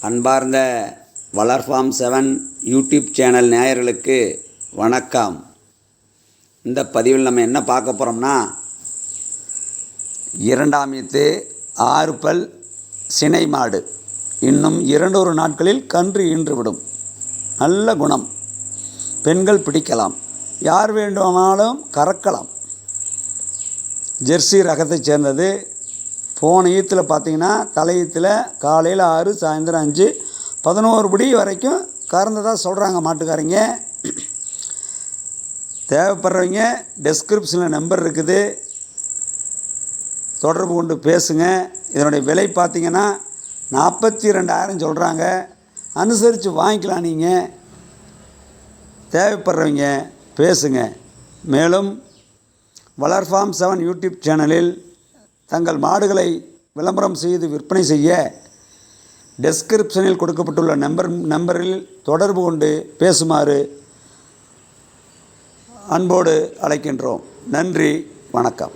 அன்பார்ந்த வளர் form seven YouTube channel நேயர்களுக்கு வணக்கம். இந்த பதிவில் நம்ம என்ன பார்க்க போகிறோம்னா இரண்டாம் ஈத்து ஆறு பல் சினை மாடு. இன்னும் இரண்டொரு நாட்களில் கன்று ஈன்றுவிடும். நல்ல குணம். பெண்கள் பிடிக்கலாம். யார் வேண்டுமானாலும் கறக்கலாம். ஜெர்சி ரகத்தைச் சேர்ந்தது போன ஈத்தில் பார்த்தீங்கன்னா தலையீத்தில் காலையில் ஆறு சாயந்தரம் அஞ்சு பதினோரு படி வரைக்கும் கறந்ததாக சொல்கிறாங்க மாட்டுக்காரங்க. தேவைப்படுறவங்க டெஸ்கிரிப்ஷனில் நம்பர் இருக்குது. தொடர்பு கொண்டு பேசுங்க. இதனுடைய விலை பார்த்தீங்கன்னா நாற்பத்தி ரெண்டாயிரம் சொல்கிறாங்க அனுசரித்து வாங்கிக்கலாம் நீங்கள் தேவைப்படுறவங்க பேசுங்க. மேலும் வளர் ஃபார்ம் செவன் யூடியூப் சேனலில் தங்கள் மாடுகளை விளம்பரம் செய்து விற்பனை செய்ய டெஸ்கிரிப்ஷனில் கொடுக்கப்பட்டுள்ள நம்பர் நம்பரில் தொடர்பு கொண்டு பேசுமாறு அன்போடு அழைக்கின்றோம். நன்றி வணக்கம்.